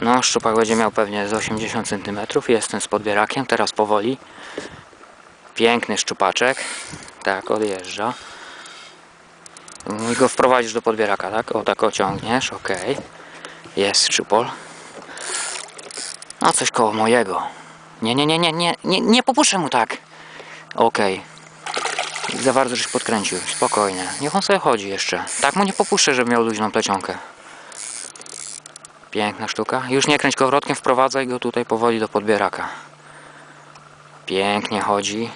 No, szczupak będzie miał pewnie z 80 cm. Jestem z podbierakiem, teraz powoli. Piękny szczupaczek. Tak, odjeżdża. I go wprowadzisz do podbieraka, tak? O, tak ociągniesz, ok. Jest szczupol. No, coś koło mojego. Nie, nie, nie, nie, nie, nie, nie popuszczę mu tak. Okej. Za bardzo żeś podkręcił. Spokojnie. Niech on sobie chodzi jeszcze. Tak mu nie popuszczę, żeby miał luźną plecionkę. Piękna sztuka. Już nie kręć kołowrotkiem, wprowadzaj go tutaj powoli do podbieraka. Pięknie chodzi.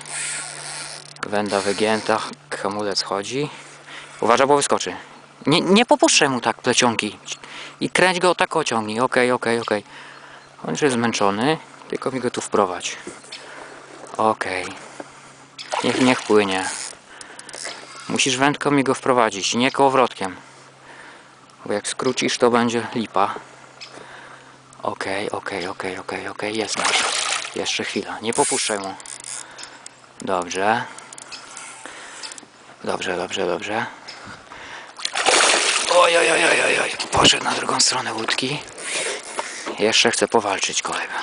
Węda wygięta, hamulec chodzi. Uważaj, bo wyskoczy. Nie, nie popuszczę mu tak plecionki. I kręć go tak ociągnij. Okej, okej, okej. On już jest zmęczony, tylko mi go tu wprowadź. Okej. Niech, niech płynie. Musisz wędką mi go wprowadzić, nie kołowrotkiem. Bo jak skrócisz, to będzie lipa. Okej, okej, okej, okej, okej, jest nasz. Jeszcze chwila, nie popuszczaj mu. Dobrze. Dobrze, dobrze, dobrze. Oj, oj, oj, oj, oj. Poszedł na drugą stronę łódki. Jeszcze chce powalczyć kolega.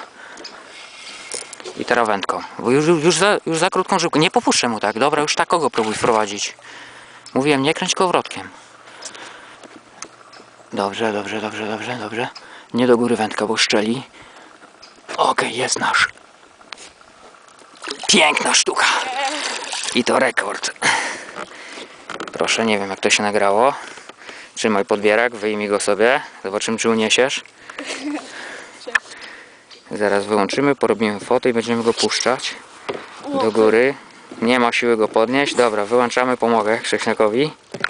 I teraz wędką. Bo już, już, za, już za krótką żyłkę. Nie popuszczę mu tak. Dobra, już takogo próbuj wprowadzić. Mówiłem, nie kręć kołowrotkiem. Dobrze, dobrze, dobrze, dobrze, dobrze. Nie do góry wędka, bo szczeli. Okej, jest nasz. Piękna sztuka. I to rekord. Proszę, nie wiem jak to się nagrało. Trzymaj podbierak, wyjmij go sobie. Zobaczymy czy uniesiesz. Zaraz wyłączymy, porobimy fotę i będziemy go puszczać do góry. Nie ma siły go podnieść. Dobra, wyłączamy, pomogę Krześniakowi.